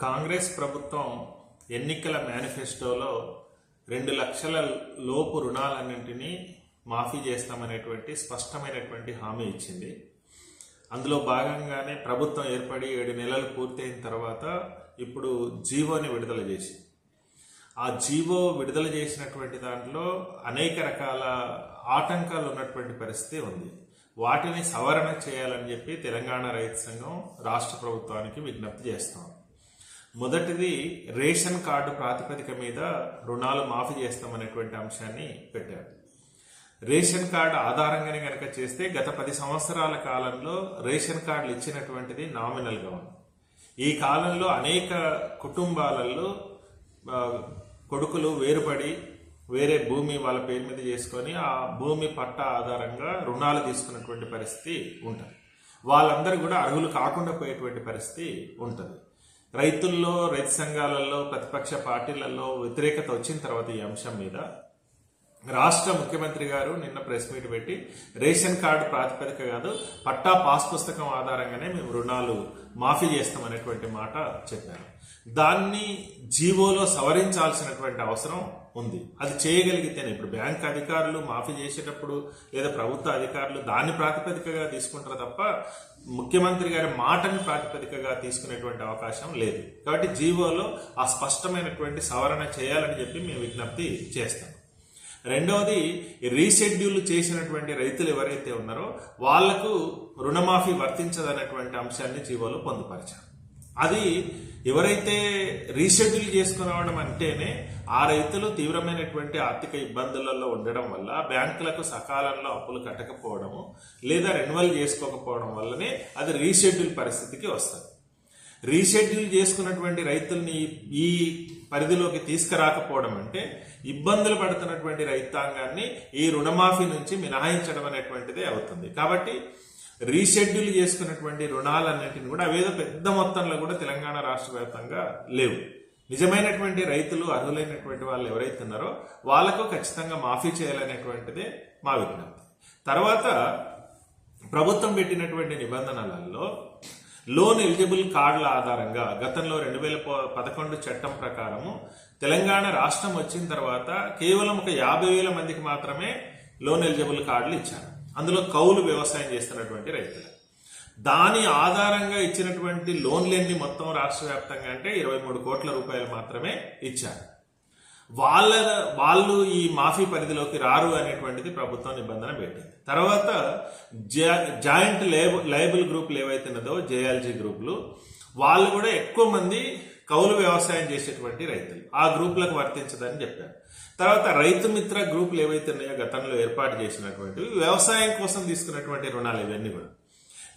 కాంగ్రెస్ ప్రభుత్వం ఎన్నికల మేనిఫెస్టోలో రెండు లక్షల లోపు రుణాలన్నింటినీ మాఫీ చేస్తామనేటువంటి స్పష్టమైనటువంటి హామీ ఇచ్చింది. అందులో భాగంగానే ప్రభుత్వం ఏర్పడి ఏడు నెలలు పూర్తయిన తర్వాత ఇప్పుడు జీవోని విడుదల చేసి ఆ జీవో విడుదల చేసినటువంటి దాంట్లో అనేక రకాల ఆటంకాలు ఉన్నటువంటి పరిస్థితి ఉంది. వాటిని సవరణ చేయాలని చెప్పి తెలంగాణ రైతు సంఘం రాష్ట్ర ప్రభుత్వానికి విజ్ఞప్తి చేస్తాం మొదటిది రేషన్ కార్డు ప్రాతిపదిక మీద రుణాలు మాఫీ చేస్తామనేటువంటి అంశాన్ని పెట్టారు. రేషన్ కార్డు ఆధారంగానే కనుక చేస్తే గత పది సంవత్సరాల కాలంలో రేషన్ కార్డులు ఇచ్చినటువంటిది నామినల్గా ఉంది. ఈ కాలంలో అనేక కుటుంబాలలో కొడుకులు వేరుపడి వేరే భూమి వాళ్ళ పేరు మీద చేసుకొని ఆ భూమి పట్ట ఆధారంగా రుణాలు తీసుకున్నటువంటి పరిస్థితి ఉంటుంది. వాళ్ళందరూ కూడా అర్హులు కాకుండా పోయేటువంటి పరిస్థితి ఉంటుంది. రైతుల్లో రైతు సంఘాలలో ప్రతిపక్ష పార్టీలలో వ్యతిరేకత వచ్చిన తర్వాత ఈ అంశం మీద రాష్ట్ర ముఖ్యమంత్రి గారు నిన్న ప్రెస్ మీట్ పెట్టి రేషన్ కార్డు ప్రాతిపదిక కాదు పట్టా పాస్ పుస్తకం ఆధారంగానే మేము రుణాలు మాఫీ చేస్తామనేటువంటి మాట చెప్పారు. దాన్ని జీవోలో సవరించాల్సినటువంటి అవసరం ఉంది. అది చేయగలిగితేనే. ఇప్పుడు బ్యాంక్ అధికారులు మాఫీ చేసేటప్పుడు లేదా ప్రభుత్వ అధికారులు దాన్ని ప్రాతిపదికగా తీసుకుంటారు తప్ప ముఖ్యమంత్రి గారి మాటని ప్రాతిపదికగా తీసుకునేటువంటి అవకాశం లేదు. కాబట్టి జీవోలో ఆ స్పష్టమైనటువంటి సవరణ చేయాలని చెప్పి మేము విజ్ఞప్తి చేస్తాం. రెండవది రీషెడ్యూల్ చేసినటువంటి రైతులు ఎవరైతే ఉన్నారో వాళ్ళకు రుణమాఫీ వర్తించదనేటువంటి అంశాన్ని జీవోలో పొందుపరిచారు. అది ఎవరైతే రీషెడ్యూల్ చేసుకురావడం అంటేనే ఆ రైతులు తీవ్రమైనటువంటి ఆర్థిక ఇబ్బందులలో ఉండడం వల్ల బ్యాంకులకు సకాలంలో అప్పులు కట్టకపోవడము లేదా రెన్యువల్ చేసుకోకపోవడం వల్లనే అది రీషెడ్యూల్ పరిస్థితికి వస్తుంది. రీషెడ్యూల్ చేసుకున్నటువంటి రైతుల్ని ఈ పరిధిలోకి తీసుకురాకపోవడం అంటే ఇబ్బందులు పడుతున్నటువంటి రైతాంగాన్ని ఈ రుణమాఫీ నుంచి మినహాయించడం అనేటువంటిదే అవుతుంది. కాబట్టి రీషెడ్యూల్ చేసుకున్నటువంటి రుణాలన్నింటిని కూడా అవేదో పెద్ద మొత్తంలో కూడా తెలంగాణ రాష్ట్ర వ్యాప్తంగా లేవు. నిజమైనటువంటి రైతులు అర్హులైనటువంటి వాళ్ళు ఎవరైతే ఉన్నారో వాళ్ళకు ఖచ్చితంగా మాఫీ చేయాలనేటువంటిదే మా విజ్ఞప్తి. తర్వాత ప్రభుత్వం పెట్టినటువంటి నిబంధనలలో లోన్ ఎలిజిబుల్ కార్డుల ఆధారంగా గతంలో రెండు వేల పదకొండు చట్టం ప్రకారము తెలంగాణ రాష్ట్రం వచ్చిన తర్వాత కేవలం ఒక యాభై వేల మందికి మాత్రమే లోన్ ఎలిజిబుల్ కార్డులు ఇచ్చారు. అందులో కౌలు వ్యవసాయం చేస్తున్నటువంటి రైతులు. దాని ఆధారంగా ఇచ్చినటువంటి లోన్లన్నీ మొత్తం రాష్ట్ర వ్యాప్తంగా అంటే ఇరవై మూడు కోట్ల రూపాయలు మాత్రమే ఇచ్చారు. వాళ్ళ వాళ్ళు ఈ మాఫీ పరిధిలోకి రారు అనేటువంటిది ప్రభుత్వం నిబంధన పెట్టింది. తర్వాత జాయింట్ లేబుల్ గ్రూప్లు గ్రూపులు ఏవైతున్నదో జేఎల్జీ గ్రూపులు వాళ్ళు కూడా ఎక్కువ మంది కౌలు వ్యవసాయం చేసేటువంటి రైతులు. ఆ గ్రూపులకు వర్తించదని చెప్పారు. తర్వాత రైతు మిత్ర గ్రూపులు ఏవైతే ఉన్నాయో గతంలో ఏర్పాటు చేసినటువంటివి వ్యవసాయం కోసం తీసుకున్నటువంటి రుణాలు ఇవన్నీ కూడా.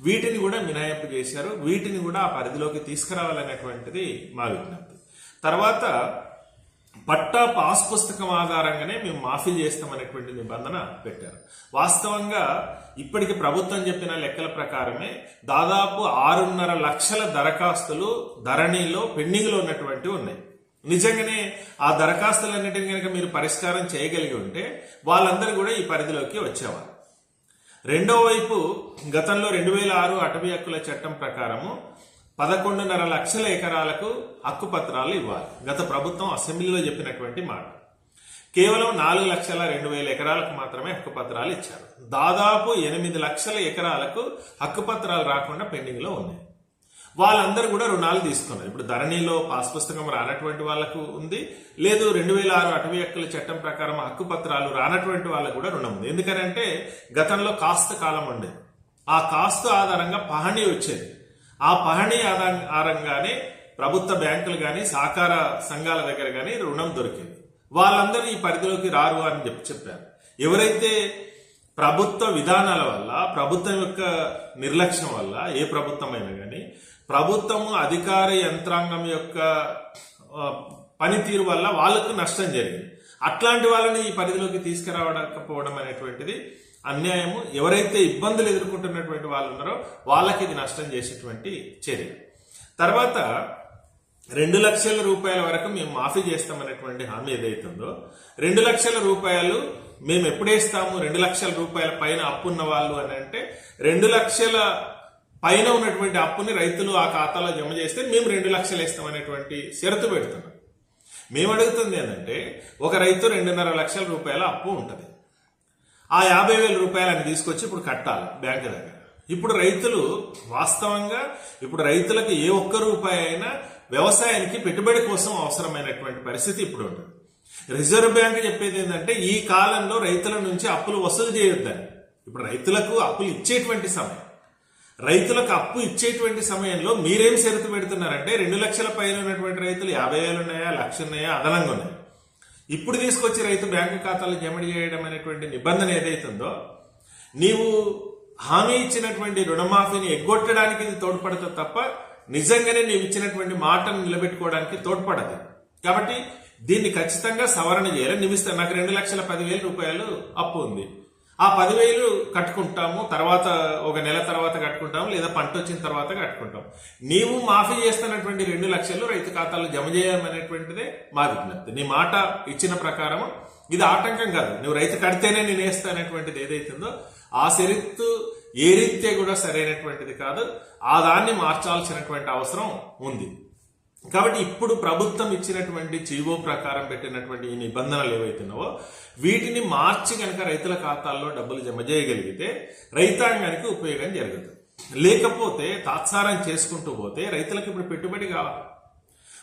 వీటిని కూడా మినహాయింపు చేశారు. వీటిని కూడా ఆ పరిధిలోకి తీసుకురావాలనేటువంటిది మా విజ్ఞప్తి. తర్వాత పట్టా పాస్ పుస్తకం ఆధారంగానే మేము మాఫీ చేస్తామనేటువంటి నిబంధన పెట్టారు. వాస్తవంగా ఇప్పటికి ప్రభుత్వం చెప్పిన లెక్కల ప్రకారమే దాదాపు ఆరున్నర లక్షల దరఖాస్తులు ధరణిలో పెండింగ్లో ఉన్నటువంటివి ఉన్నటువంటి ఉన్నాయి. నిజంగానే ఆ దరఖాస్తులన్నిటిని కనుక మీరు పరిష్కారం చేయగలిగి ఉంటే వాళ్ళందరూ కూడా ఈ పరిధిలోకి వచ్చేవారు. రెండో వైపు గతంలో రెండు వేల ఆరు అటవీ హక్కుల చట్టం ప్రకారము పదకొండున్నర లక్షల ఎకరాలకు హక్కు పత్రాలు ఇవ్వాలి. గత ప్రభుత్వం అసెంబ్లీలో చెప్పినటువంటి మాట. కేవలం నాలుగు లక్షల రెండు వేల ఎకరాలకు మాత్రమే హక్కు పత్రాలు ఇచ్చారు. దాదాపు ఎనిమిది లక్షల ఎకరాలకు హక్కు పత్రాలు రాకుండా పెండింగ్లో ఉన్నాయి. వాళ్ళందరూ కూడా రుణాలు తీసుకున్నారు. ఇప్పుడు ధరణిలో పాస్ పుస్తకం రానటువంటి వాళ్ళకు ఉంది. లేదు రెండు వేల ఆరు అటవీ హక్కుల చట్టం ప్రకారం హక్కు పత్రాలు రానటువంటి వాళ్ళకు కూడా రుణం ఉంది. ఎందుకనంటే గతంలో కాస్త కాలం ఉండేది. ఆ కాస్తు ఆధారంగా పహణి వచ్చేది. ఆ పహణి ఆధారంగానే ప్రభుత్వ బ్యాంకులు కానీ సహకార సంఘాల దగ్గర కానీ రుణం దొరికింది. వాళ్ళందరూ ఈ పరిధిలోకి రారు అని చెప్పి చెప్పారు. ఎవరైతే ప్రభుత్వ విధానాల వల్ల ప్రభుత్వం యొక్క నిర్లక్ష్యం వల్ల ఏ ప్రభుత్వమైనా కానీ ప్రభుత్వము అధికార యంత్రాంగం యొక్క పనితీరు వల్ల వాళ్ళకు నష్టం జరిగింది. అట్లాంటి వాళ్ళని ఈ పరిధిలోకి తీసుకురావడకపోవడం అనేటువంటిది అన్యాయము ఎవరైతే ఇబ్బందులు ఎదుర్కొంటున్నటువంటి వాళ్ళు ఉన్నారో వాళ్ళకి ఇది నష్టం చేసేటువంటి చర్య. తర్వాత రెండు లక్షల రూపాయల వరకు మేము మాఫీ చేస్తామనేటువంటి హామీ ఏదైతుందో రెండు లక్షల రూపాయలు మేము ఎప్పుడేస్తాము రెండు లక్షల రూపాయల పైన అప్పున్న వాళ్ళు అని అంటే రెండు లక్షల పైన ఉన్నటువంటి అప్పుని రైతులు ఆ ఖాతాలో జమ చేస్తే మేము రెండు లక్షలు ఇస్తామనేటువంటి షరతు పెడుతున్నాం. మేము అడుగుతుంది ఏంటంటే ఒక రైతు రెండున్నర లక్షల రూపాయల అప్పు ఉంటుంది. ఆ యాభై వేల రూపాయలని తీసుకొచ్చి ఇప్పుడు కట్టాలి బ్యాంక్ దగ్గర. ఇప్పుడు రైతులు వాస్తవంగా ఇప్పుడు రైతులకు ఏ ఒక్క రూపాయి అయినా వ్యవసాయానికి పెట్టుబడి కోసం అవసరమైనటువంటి పరిస్థితి ఇప్పుడు ఉంటుంది రిజర్వ్ బ్యాంక్ చెప్పేది ఏంటంటే ఈ కాలంలో రైతుల నుంచి అప్పులు వసూలు చేయొద్దని. ఇప్పుడు రైతులకు అప్పులు ఇచ్చేటువంటి సమయం. రైతులకు అప్పు ఇచ్చేటువంటి సమయంలో మీరేం షరతు పెడుతున్నారంటే రెండు లక్షల పైన ఉన్నటువంటి రైతులు యాభై వేలు ఉన్నాయా లక్ష ఉన్నాయా అదనంగా ఉన్నాయి? ఇప్పుడు తీసుకొచ్చి రైతు బ్యాంకు ఖాతాలు జమ చేయడం అనేటువంటి నిబంధన ఏదైతుందో నీవు హామీ ఇచ్చినటువంటి రుణమాఫీని ఎగ్గొట్టడానికి ఇది తోడ్పడుతుంది తప్ప నిజంగానే నీవు ఇచ్చినటువంటి మాటను నిలబెట్టుకోవడానికి తోడ్పడదు. కాబట్టి దీన్ని ఖచ్చితంగా సవరణ చేయాలి. నిమిస్తే నాకు రెండు లక్షల పదివేల రూపాయలు అప్పు ఉంది. ఆ పదివేలు కట్టుకుంటాము తర్వాత ఒక నెల తర్వాత కట్టుకుంటాము లేదా పంట వచ్చిన తర్వాత కట్టుకుంటాం. నీవు మాఫీ చేస్తున్నటువంటి రెండు లక్షలు రైతు ఖాతాలో జమ చేయమనేటువంటిదే మా విజ్ఞప్తి. నీ మాట ఇచ్చిన ప్రకారం ఇది ఆటంకం కాదు. నువ్వు రైతు కడితేనే నేను వేస్తానటువంటిది ఏదైతుందో ఆ సరిత్తు ఏ రీత్యా కూడా సరైనటువంటిది కాదు. ఆ దాన్ని మార్చాల్సినటువంటి అవసరం ఉంది. కాబట్టి ఇప్పుడు ప్రభుత్వం ఇచ్చినటువంటి జీవో ప్రకారం పెట్టినటువంటి ఈ నిబంధనలు ఏవైతున్నావో వీటిని మార్చి కనుక రైతుల ఖాతాల్లో డబ్బులు జమ చేయగలిగితే రైతాంగానికి ఉపయోగం జరుగుతుంది లేకపోతే తాత్సారం చేసుకుంటూ పోతే రైతులకు ఇప్పుడు పెట్టుబడి కావాలి.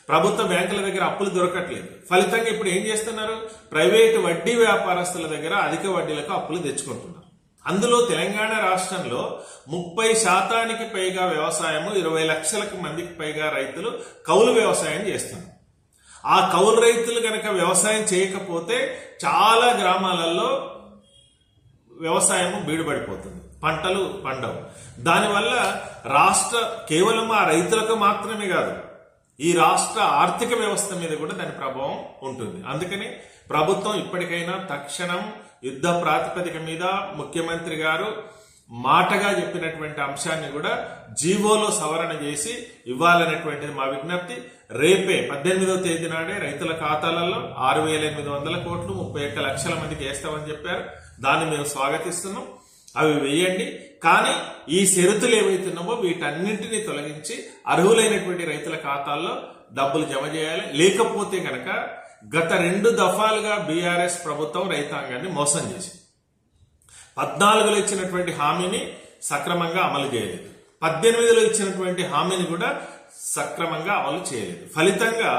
ప్రభుత్వ బ్యాంకుల దగ్గర అప్పులు దొరకట్లేదు. ఫలితంగా ఇప్పుడు ఏం చేస్తున్నారు? ప్రైవేటు వడ్డీ వ్యాపారస్తుల దగ్గర అధిక వడ్డీలకు అప్పులు తెచ్చుకుంటున్నారు. అందులో తెలంగాణ రాష్ట్రంలో ముప్పై శాతానికి పైగా వ్యవసాయము ఇరవై లక్షలకు మందికి పైగా రైతులు కౌలు వ్యవసాయం చేస్తున్నారు. ఆ కౌలు రైతులు కనుక వ్యవసాయం చేయకపోతే చాలా గ్రామాలలో వ్యవసాయము బీడుపడిపోతుంది. పంటలు పండవు. దానివల్ల రాష్ట్ర కేవలం ఆ రైతులకు మాత్రమే కాదు ఈ రాష్ట్ర ఆర్థిక వ్యవస్థ మీద కూడా దాని ప్రభావం ఉంటుంది. అందుకని ప్రభుత్వం ఇప్పటికైనా తక్షణం యుద్ధ ప్రాతిపదిక మీద ముఖ్యమంత్రి గారు మాటగా చెప్పినటువంటి అంశాన్ని కూడా జీవోలో సవరణ చేసి ఇవ్వాలనేటువంటిది మా విజ్ఞప్తి. రేపే పద్దెనిమిదవ తేదీ నాడే రైతుల ఖాతాలలో ఆరు వేల ఎనిమిది వందల కోట్లు ముప్పై ఒక్క లక్షల మందికి వేస్తామని చెప్పారు. దాన్ని మేము స్వాగతిస్తున్నాం. అవి వేయండి. కానీ ఈ షరతులు ఏవైతున్నామో వీటన్నింటినీ తొలగించి అర్హులైనటువంటి రైతుల ఖాతాల్లో డబ్బులు జమ చేయాలి. లేకపోతే కనుక గత రెండు దఫాలుగా బీఆర్ఎస్ ప్రభుత్వం రైతాంగాన్ని మోసం చేసింది. పద్నాలుగులో ఇచ్చినటువంటి హామీని సక్రమంగా అమలు చేయలేదు. పద్దెనిమిదిలో ఇచ్చినటువంటి హామీని కూడా సక్రమంగా అమలు చేయలేదు. ఫలితంగా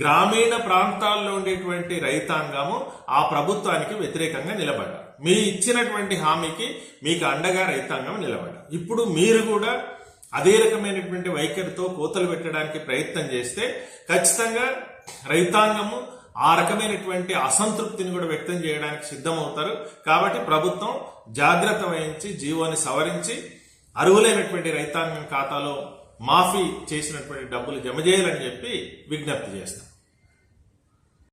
గ్రామీణ ప్రాంతాల్లో ఉండేటువంటి రైతాంగము ఆ ప్రభుత్వానికి వ్యతిరేకంగా నిలబడ్డారు. మీ ఇచ్చినటువంటి హామీకి మీకు అండగా రైతాంగం నిలబడ్డారు. ఇప్పుడు మీరు కూడా అదే రకమైనటువంటి వైఖరితో కోతలు పెట్టడానికి ప్రయత్నం చేస్తే ఖచ్చితంగా రైతాంగము ఆ రకమైనటువంటి అసంతృప్తిని కూడా వ్యక్తం చేయడానికి సిద్ధమవుతారు. కాబట్టి ప్రభుత్వం జాగ్రత్త వహించి జీవోని సవరించి అర్హులైనటువంటి రైతాంగం ఖాతాలో మాఫీ చేసినటువంటి డబ్బులు జమ చేయాలని చెప్పి విజ్ఞప్తి చేస్తాం.